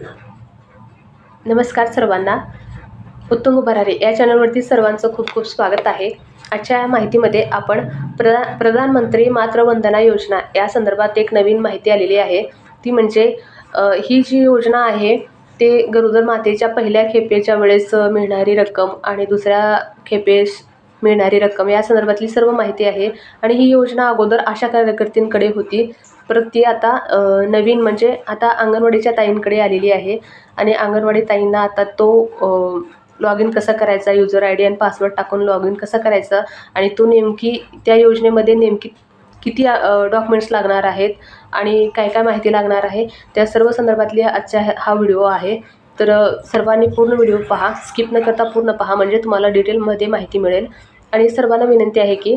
नमस्कार सर्वांना. उत्तुंग भरारे या चॅनलवरती सर्वांचं खूप खूप स्वागत आहे. आजच्या या माहितीमध्ये आपण प्रधा प्रधानमंत्री मातृवंदना योजना या संदर्भात एक नवीन माहिती आलेली आहे. ती म्हणजे ही जी योजना आहे ते गरोदर मातेच्या पहिल्या खेपेच्या वेळेस मिळणारी रक्कम आणि दुसऱ्या खेपेस मिळणारी रक्कम या संदर्भातली सर्व माहिती आहे. आणि ही योजना अगोदर आशा कार्यकर्तींकडे होती परत ती आता नवीन म्हणजे आता अंगणवाडीच्या ताईंकडे आलेली आहे. आणि अंगणवाडी ताईंना आता तो लॉग इन कसा करायचा युजर आय डी आणि पासवर्ड टाकून लॉग इन कसा करायचा आणि तो नेमकी त्या योजनेमध्ये नेमकी किती डॉक्युमेंट्स लागणार आहेत आणि काय काय माहिती लागणार आहे त्या सर्व संदर्भातली आजच्या हा- व्हिडिओ आहे. तर सर्वांनी पूर्ण व्हिडिओ पहा स्किप न करता पूर्ण पहा म्हणजे तुम्हाला डिटेलमध्ये माहिती मिळेल. आणि सर्वांना विनंती आहे की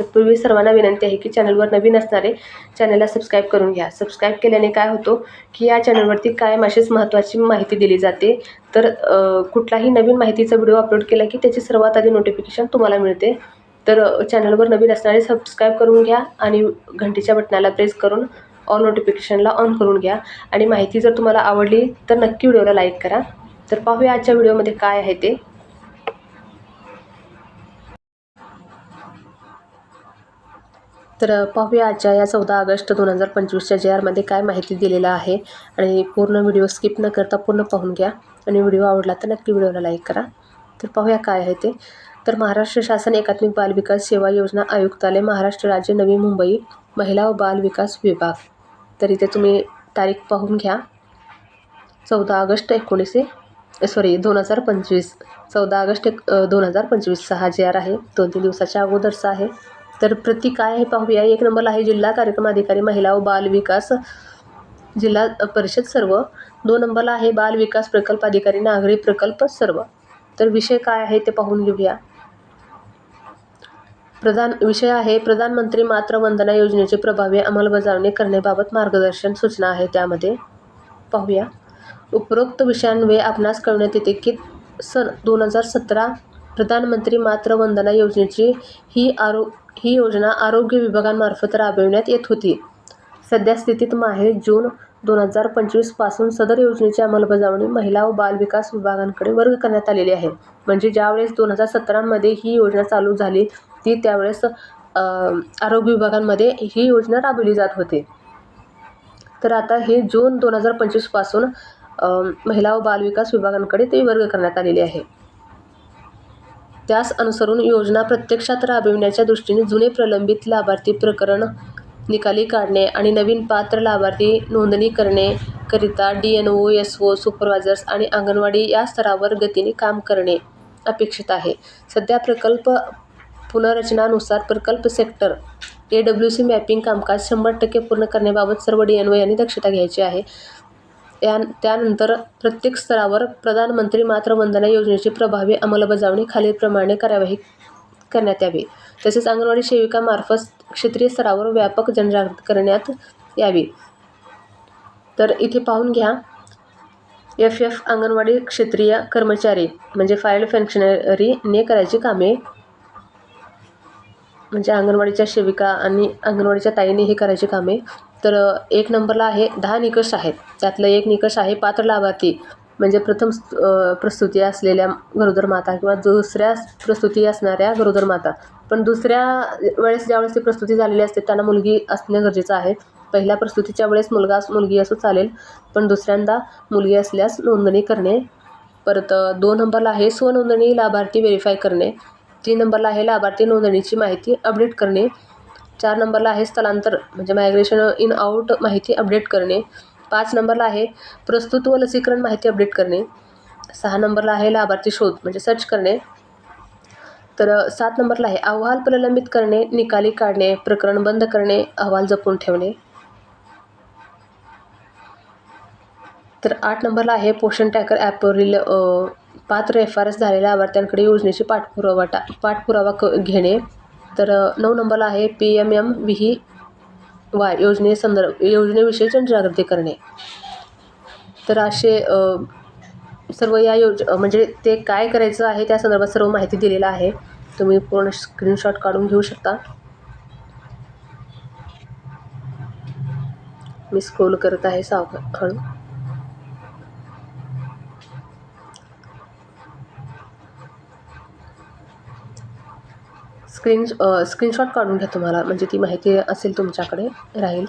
तत्पूर्वी सर्वांना विनंती आहे की चॅनलवर नवीन असणारे चॅनलला सबस्क्राईब करून घ्या. सबस्क्राईब केल्याने काय होतो की या चॅनलवरती कायम अशीच महत्त्वाची माहिती दिली जाते. तर कुठलाही नवीन माहितीचा व्हिडिओ अपलोड केला की त्याची सर्वात आधी नोटिफिकेशन तुम्हाला मिळते. तर चॅनलवर नवीन असणारे सबस्क्राईब करून घ्या आणि घंटीच्या बटनाला प्रेस करून ऑल नोटिफिकेशनला ऑन करून घ्या. आणि माहिती जर तुम्हाला आवडली तर नक्की व्हिडिओला लाईक करा. तर पाहूया आजच्या व्हिडिओमध्ये काय आहे ते. तर अ, पाहूया आजच्या या चौदा ऑगस्ट दोन हजार पंचवीसच्या जे आरमध्ये काय माहिती दिलेलं आहे. आणि पूर्ण व्हिडिओ स्किप न करता पूर्ण पाहून घ्या. आणि व्हिडिओ आवडला तर नक्की व्हिडिओला लाईक करा. तर पाहूया काय आहे ते. तर महाराष्ट्र शासन एकात्मिक बाल विकास सेवा योजना आयुक्तालय महाराष्ट्र राज्य नवी मुंबई महिला व बाल विकास विभाग. तर इथे तुम्ही तारीख पाहून घ्या. चौदा ऑगस्ट एकोणीसशे सॉरी दोन हजार पंचवीस. चौदा ऑगस्ट एक दोन हजार पंचवीस सहा जे आर आहे दोन तीन दिवसाच्या अगोदरचा आहे. तर प्रति काय आहे पाहूया. एक नंबरला आहे जिल्हा कार्यक्रम अधिकारी महिला व बाल विकास जिल्हा परिषद सर्व. दोन नंबरला आहे बाल विकास प्रकल्प अधिकारी नागरी प्रकल्प सर्व. तर विषय काय आहे ते पाहून घेऊया. प्रधान विषय आहे प्रधानमंत्री मातृवंदना योजनेची प्रभावी अंमलबजावणी करण्याबाबत मार्गदर्शन सूचना आहे त्यामध्ये. पाहूया. उपरोक्त विषयांवे आपणास कळण्यात येते की सन दोन हजार सतरा प्रधानमंत्री मातृवंदना योजनेची ही आरो ही योजना आरोग्य विभागांमार्फत राबविण्यात येत होती. सध्या स्थितीत माहे जून दोन हजार पंचवीसपासून सदर योजनेची अंमलबजावणी महिला व बाल विकास विभागांकडे वर्ग करण्यात आलेली आहे. म्हणजे ज्यावेळेस दोन हजार सतरामध्ये ही योजना चालू झाली ती त्यावेळेस आरोग्य विभागांमध्ये ही योजना राबवली जात होती. तर आता हे जून दोन हजार पंचवीसपासून महिला व बालविकास विभागांकडे ते वर्ग करण्यात आलेले आहे. त्यास अनुसरून योजना प्रत्यक्षात राबविण्याच्या दृष्टीने जुने प्रलंबित लाभार्थी प्रकरण निकाली काढणे आणि नवीन पात्र लाभार्थी नोंदणी करणे करिता D N O S O supervisors आणि अंगणवाडी या स्तरावर गतीने काम करणे अपेक्षित आहे. सध्या प्रकल्प पुनर्रचनानुसार प्रकल्प sector A W C mapping कामकाज शंभर टक्के पूर्ण करण्याबाबत सर्व डी एन ओ यांनी दक्षता घ्यायची आहे. या त्यानंतर प्रत्येक स्तरावर प्रधानमंत्री मातृवंदना योजनेची प्रभावी अंमलबजावणी खालीलप्रमाणे कार्यवाही करण्यात यावी. तसेच अंगणवाडी सेविकामार्फत क्षेत्रीय स्तरावर व्यापक जनजागृती करण्यात यावी. तर इथे पाहून घ्या एफ एफ अंगणवाडी क्षेत्रीय कर्मचारी म्हणजे फाईल फंक्शनरीने करायची कामे. म्हणजे अंगणवाडीच्या सेविका आणि अंगणवाडीच्या ताईने हे करायची कामे. तर एक नंबरला आहे दहा निकष आहेत. त्यातलं एक निकष आहे पात्र लाभार्थी. म्हणजे प्रथम प्रस्तुती प्रसूती असलेल्या गरोदर माता किंवा दुसऱ्या प्रसूती असणाऱ्या गरोदर माता. पण दुसऱ्या वेळेस ज्यावेळेस ती प्रसूती झालेली असते त्यांना मुलगी असणे गरजेचं आहे. पहिल्या प्रसूतीच्या वेळेस मुलगा मुलगी असो चालेल. पण दुसऱ्यांदा मुलगी असल्यास नोंदणी करणे. परत दोन नंबरला आहे स्वनोंदणी लाभार्थी व्हेरीफाय करणे. तीन नंबरला आहे लाभार्थी नोंदणीची माहिती अपडेट करणे. चार नंबरला आहे स्थलांतर म्हणजे मायग्रेशन इन आउट माहिती अपडेट करणे. पाच नंबरला आहे प्रस्तुत व लसीकरण माहिती अपडेट करणे. सहा नंबरला आहे लाभार्थी शोध म्हणजे सर्च करणे. तर सात नंबरला आहे अहवाल प्रलंबित करणे निकाली काढणे प्रकरण बंद करणे अहवाल जपून ठेवणे. तर आठ नंबरला आहे पोषण टॅकर ॲपवरील पात्र एफ आर एस झालेल्या लाभार्थ्यांकडे योजनेची पाठपुरावा टा पाठपुरावा क घेणे. तर नऊ नंबरला आहे P M M V Y योजने संदर्भ योजनेविषयी जनजागृती करणे. तर असे सर्व या योज म्हणजे ते काय करायचं आहे त्या संदर्भात सर्व माहिती दिलेलं आहे. तुम्ही पूर्ण स्क्रीनशॉट काढून घेऊ शकता. मी स्क्रोल करत आहे साव हळू स्क्रीन स्क्रीनशॉट काढून घ्या तुम्हाला. म्हणजे ती माहिती असेल तुमच्याकडे राहील.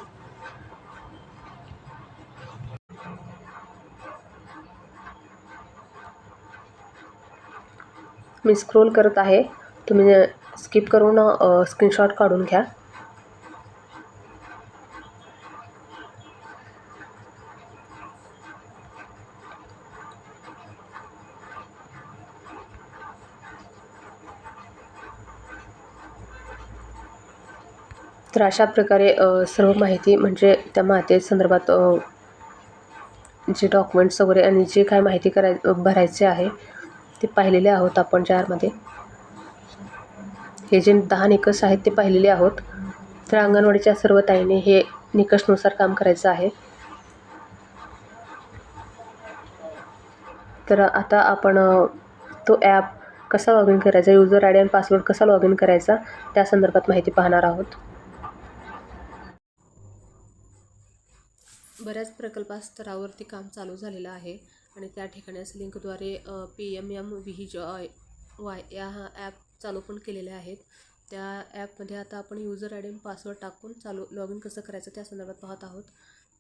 मी स्क्रोल करत आहे. तुम्ही स्किप करून स्क्रीनशॉट काढून घ्या. तर अशा प्रकारे सर्व माहिती म्हणजे त्या माते संदर्भात जे डॉक्युमेंट्स वगैरे आणि जे काय माहिती कराय भरायचे आहे ते पाहिलेले आहोत आपण ज्यामध्ये हे जे दहा निकष आहेत ते पाहिलेले आहोत. तर अंगणवाडीच्या सर्व ताईने हे निकषनुसार काम करायचं आहे. तर आता आपण तो ॲप कसा लॉग इन करायचा युजर आय डी आणि पासवर्ड कसा लॉग इन करायचा त्या संदर्भात माहिती पाहणार आहोत. बऱ्याच प्रकल्पास्तरावरती काम चालू झालेलं आहे आणि त्या ठिकाणी लिंकद्वारे पी एम एम व्ही जॉय वाय या हा ॲप चालू पण केलेले आहेत. त्या ॲपमध्ये आता आपण युजर आय डी आणि पासवर्ड टाकून चालू लॉग इन कसं करायचं त्या संदर्भात पाहत आहोत.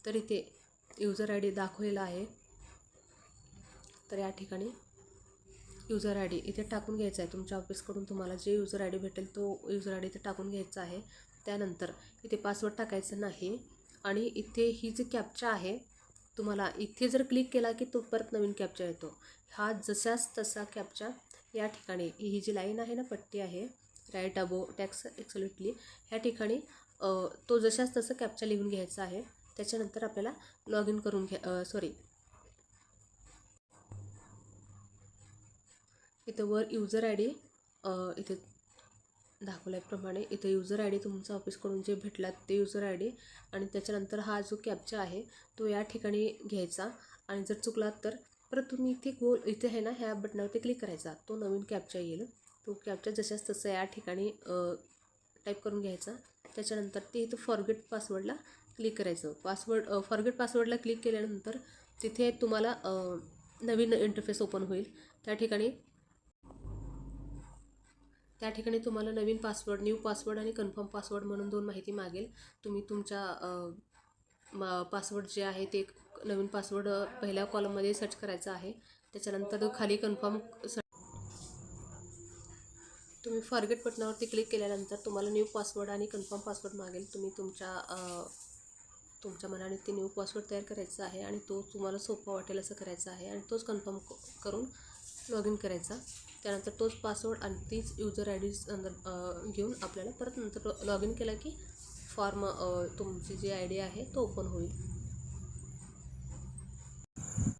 तर इथे युजर आय डी दाखवलेला आहे. तर या ठिकाणी युजर आय डी इथे टाकून घ्यायचा आहे. तुमच्या ऑफिसकडून तुम्हाला जे युजर आय डी भेटेल तो युजर आय डी इथे टाकून घ्यायचा आहे. त्यानंतर इथे पासवर्ड टाकायचं नाही. आणि इथे ही जी कॅप्चा आहे तुम्हाला इथे जर क्लिक केला की तो परत नवीन कॅप्चा येतो. हा जसाच तसा कॅप्चा या ठिकाणी ही जी लाईन आहे ना पट्टी आहे राईट अबो टॅक्स एक्सोल्युटली ह्या ठिकाणी तो जशाच तसं कॅप्चा लिहून घ्यायचा आहे. त्याच्यानंतर आपल्याला लॉग इन करून घ्या सॉरी इथं वर युजर आय डी इथे दाखवल्याप्रमाणे इथे युजर आय डी तुमचा ऑफिसकडून जे भेटला ते युजर आय डी आणि त्याच्यानंतर हा जो कॅप्चा आहे तो या ठिकाणी घ्यायचा. आणि जर चुकला तर परत तुम्ही इथे गोल इथे आहे ना ह्या बटनावरती क्लिक करायचा. तो नवीन कॅप्चा येईल. तो कॅप्चा जशाच तसं या ठिकाणी टाईप करून घ्यायचा. त्याच्यानंतर ते इथं फॉरगेट पासवर्डला क्लिक करायचं. पासवर्ड फॉरगेट पासवर्डला क्लिक केल्यानंतर तिथे तुम्हाला नवीन इंटरफेस ओपन होईल. त्या ठिकाणी त्या ठिकाणी तुम्हाला नवीन पासवर्ड न्यू पासवर्ड आणि कन्फर्म पासवर्ड म्हणून दोन माहिती मागेल. तुम्ही तुमच्या पासवर्ड जे आहे ते नवीन पासवर्ड पहिल्या कॉलममध्ये सर्च करायचं आहे. त्याच्यानंतर खाली कन्फर्म तुम्ही फॉरगेट बटनावरती क्लिक केल्यानंतर तुम्हाला न्यू पासवर्ड आणि कन्फर्म पासवर्ड मागेल. तुम्ही तुमच्या तुमच्या मनाने ते न्यू पासवर्ड तयार करायचा आहे आणि तो तुम्हाला सोपा वाटेल असं करायचा आहे आणि तोच कन्फर्म करून लॉग इन करायचा. त्यानंतर तोच पासवर्ड आणि तीच युजर आय डी घेऊन आपल्याला परत नंतर लॉग इन केला की फॉर्म तुमची जी आय डी आहे तो ओपन होईल.